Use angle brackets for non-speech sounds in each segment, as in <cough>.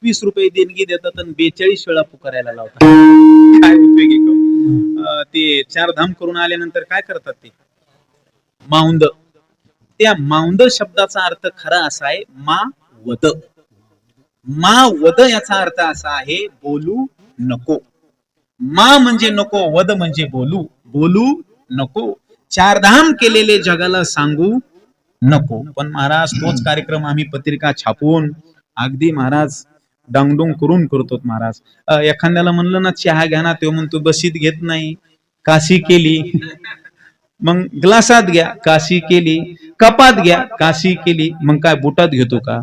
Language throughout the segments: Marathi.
एकवीस रुपये देणगी देतात आणि बेचाळीस वेळा पुकारायला लावतात. काय उपयोगी का? अं, ते चार धाम करून आल्यानंतर काय करतात ते? माउंद. त्या माउंद शब्दाचा अर्थ खरा असा आहे मा वद. मा वद याचा अर्थ असा आहे बोलू नको. मा म्हणजे नको वद म्हणजे बोलू बोलू नको. चारधाम केलेले जगाला सांगू नको. पण महाराज तोच कार्यक्रम आम्ही पत्रिका छापून अगदी महाराज डांगडोंग करून करतो महाराज. एखाद्याला म्हणलं ना चहा घ्या ना तो म्हणतो बशीत घेत नाही. काशी केली. <laughs> मग ग्लासात घ्या काशी केली. कपात घ्या काशी केली. मग काय बुटात घेतो का?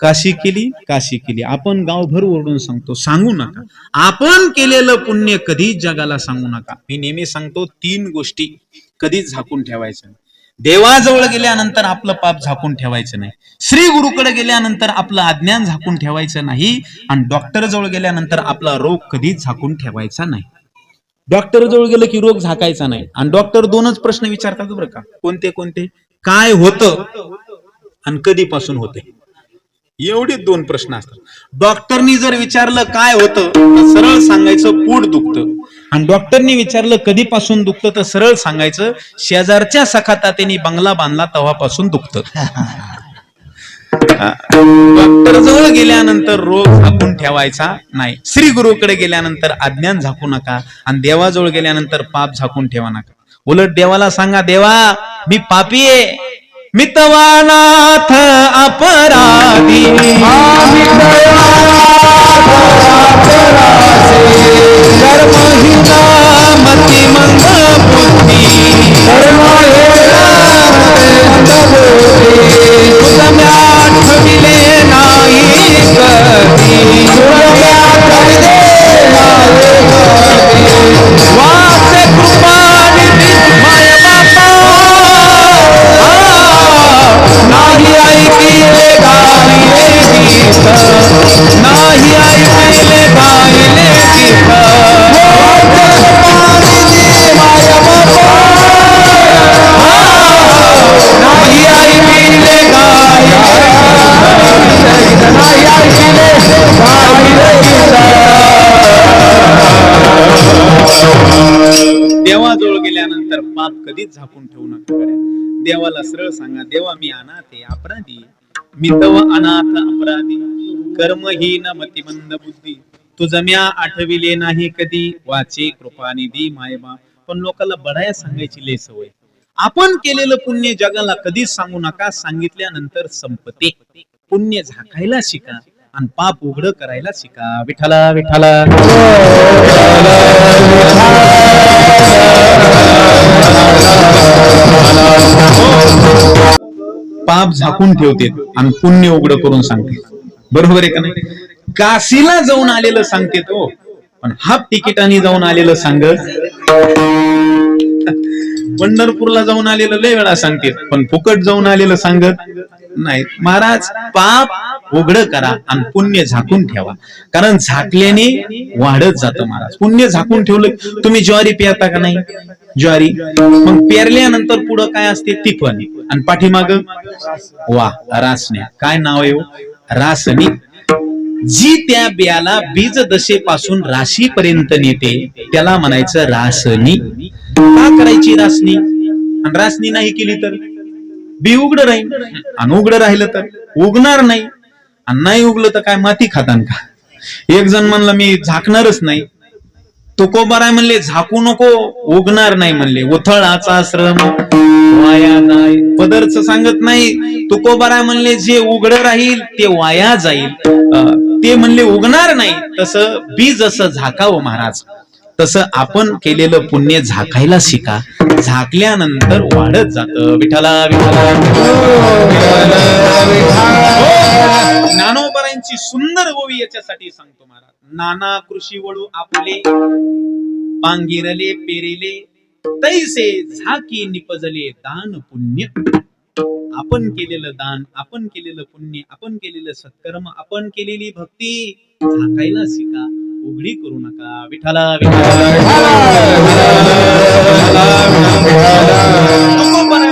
काशी केली काशी केली. आपण गावभर ओरडून सांगतो सांगू नका. आपण केलेलं पुण्य कधीच जगाला सांगू नका. मी नेहमी सांगतो तीन गोष्टी कधीच झाकून ठेवायचं देवाजवळ गेल्यानंतर आपलं पाप झाकून ठेवायचं नाही. श्री गुरुकडे गेल्यानंतर आपलं अज्ञान झाकून ठेवायचं नाही आणि डॉक्टर जवळ गेल्यानंतर आपला रोग कधीच झाकून ठेवायचा नाही. डॉक्टर जवळ गेलं की रोग झाकायचा नाही. आणि डॉक्टर दोनच प्रश्न विचारतात बरं का. कोणते कोणते? काय होतं? आणि कधीपासून होते? एवढे दोन प्रश्न असतात. डॉक्टरनी जर विचारलं काय होतं तर सरळ सांगायचं पोट दुखतं. आणि डॉक्टरनी विचारलं कधीपासून दुखतं? तर सरळ सांगायचं शेजारच्या सखाता बंगला बांधला तेव्हापासून दुखतं. डॉक्टर जवळ गेल्यानंतर रोग झाकून ठेवायचा नाही. श्री गुरुकडे गेल्यानंतर अज्ञान झाकू नका आणि देवाजवळ गेल्यानंतर पाप झाकून ठेवा नका. उलट देवाला सांगा देवा मी पापी आहे. मितवानाथ अपराधी. बुद्धी पाप कधीच झाकून ठेवू नका गड्या. देवाला सरळ सांगा देवा मी अनाथ आहे अपराधी मी तव अनाथ अपराधी कर्महीन मतिमंद बुद्धी तुझं म्या आठविले नाही कधी. वाचे कृपानिधी मायबा. पण लोकांना बढाया सांगायची लय सवय आपण केलेलं पुण्य जगाला कधीच सांगू नका. सांगितल्यानंतर संपते. पुण्य झाकायला शिका आणि पाप उघड करायला शिका. विठाला विठाला पाप झाकून ठेवते आणि पुण्य उघड करून सांगते. बरोबर आहे का नाही? काशीला जाऊन आलेलं सांगते तो. पण हाफ तिकिटाने जाऊन आलेलं सांग पंढरपूरला जाऊन आलेलं लय वेळा सांगते. पण फुकट जाऊन आलेलं सांगत नाही. महाराज पाप उघड करा आणि पुण्य झाकून ठेवा. कारण झाकल्याने वाढत जातं महाराज. पुण्य झाकून ठेवलं. तुम्ही ज्वारी पियाता का नाही? ज्वारी. मग पेरल्यानंतर पुढं काय असते? तिफन आणि पाठीमाग? वा रासण्या काय नाव आहे हो? रासनी. जी त्या बियाला बीज दशेपासून राशीपर्यंत नेते त्याला म्हणायचं रासनी. का करायची रासनी? आणि रासनी नाही केली तर? बी उघड राहील आणि उघड राहिलं तर? उगणार नाही. आणि नाही उगलं तर काय माती खातान का? एक जण म्हणलं मी झाकणारच नाही. तुकोबाराय म्हणले झाकू नको उगणार नाही म्हणले. उथळाचा श्रम वाया नाही. पदरच सांगत नाही तुकोबाराय म्हणले जे उघड राहील ते वाया जाईल. ते म्हणले उगणार नाही. तसं बी जसं झाकावं महाराज. तसं आपण केलेलं पुण्य झाकायला शिका. झाकल्यानंतर वाढत जात. विठाला विठाला ज्ञानोबरांची सुंदर ओवी याच्यासाठी सांगतो महाराज. नाना कृषी वळू आपले पांगिरले पेरिले तैसे झाकी निपजले दान पुण्य. आपण केलेलं दान आपण केलेलं पुण्य आपण केलेलं सत्कर्म आपण केलेली भक्ती झाकायला शिका उघडी करू नका. विठाला विठाला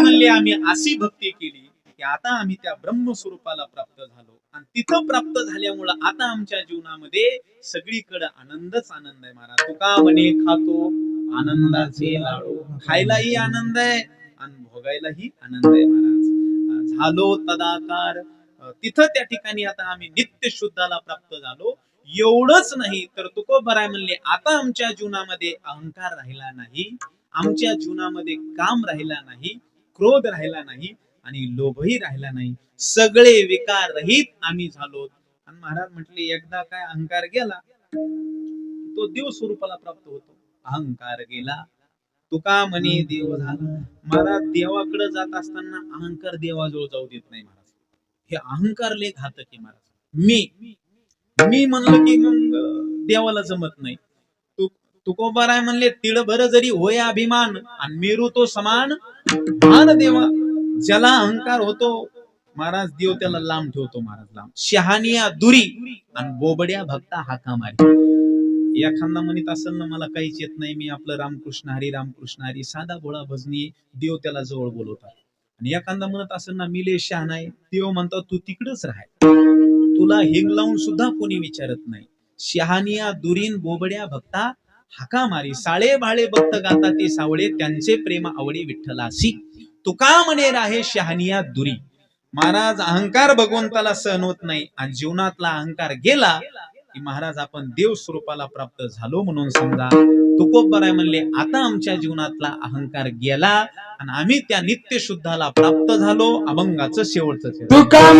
म्हणले आम्ही अशी भक्ती केली की आता आम्ही त्या ब्रह्मस्वरूपाला प्राप्त झालो. तिथं प्राप्त झाल्यामुळं आता आमच्या जीवनामध्ये सगळीकडे आनंदच आनंद आहे महाराज. तुका म्हणे खातो आनंदाचे लाडू. खायलाही आनंद आहे आणि भोगायलाही आनंद आहे महाराज. झालो तदाकार. तिथं त्या ठिकाणी आता आम्ही नित्य शुद्धाला प्राप्त झालो. एवढंच नाही तर तुकोबराय म्हणले आता आमच्या जीवनामध्ये अहंकार राहिला नाही आमच्या जीवनामध्ये काम राहिला नाही क्रोध राहिला नाही आणि लोभही राहिला नाही. सगळे विकार रहित आम्ही झालो. आणि महाराज म्हटले एकदा काय अहंकार गेला तो देव स्वरूपाला प्राप्त होतो. अहंकार गेला. तुका म्हणे देव झाला. महाराज देवाकडे जात असताना अहंकार देवाजवळ जाऊ देत नाही महाराज. हे अहंकार लय घातक आहे महाराज. मी मी म्हणलं की मग देवाला जमत नाही. तुकोबाराय म्हणले तिळभर जरी होय अभिमान आणि मेरू तो समान भान देवा ज्याला अहंकार होतो महाराज देव त्याला लांब ठेवतो महाराज लांब. शहानिया दुरी आणि बोबड्या भक्ता हाका मारी एखादा म्हणत असेल ना मला काहीच येत नाही मी आपलं रामकृष्ण हरी रामकृष्ण हरी साधा भोळा भजनी देव त्याला जवळ बोलवतात. आणि एखादा म्हणत असेल ना मी लय शहाणा आहे देव म्हणतात तू तिकडच राहाय तुला हिंग लावून सुद्धा कोणी विचारत नाही. शहानिया दुरीन बोबड्या भक्ता हाका मारी साळे बाळे भक्त गाता ते सावळे त्यांचे प्रेम आवडे विठ्ठलासी. तुका म्हणे राहे शहानिया दुरी. महाराज अहंकार भगवंताला सहन होत नाही आणि जीवनातला अहंकार गेला की महाराज आपण देव स्वरूपाला प्राप्त झालो म्हणून समजा. तुकोबराय म्हणले आता आमच्या जीवनातला अहंकार गेला आणि आम्ही त्या नित्य शुद्धाला प्राप्त झालो अभंगाचं शेवटचं चरण. तुका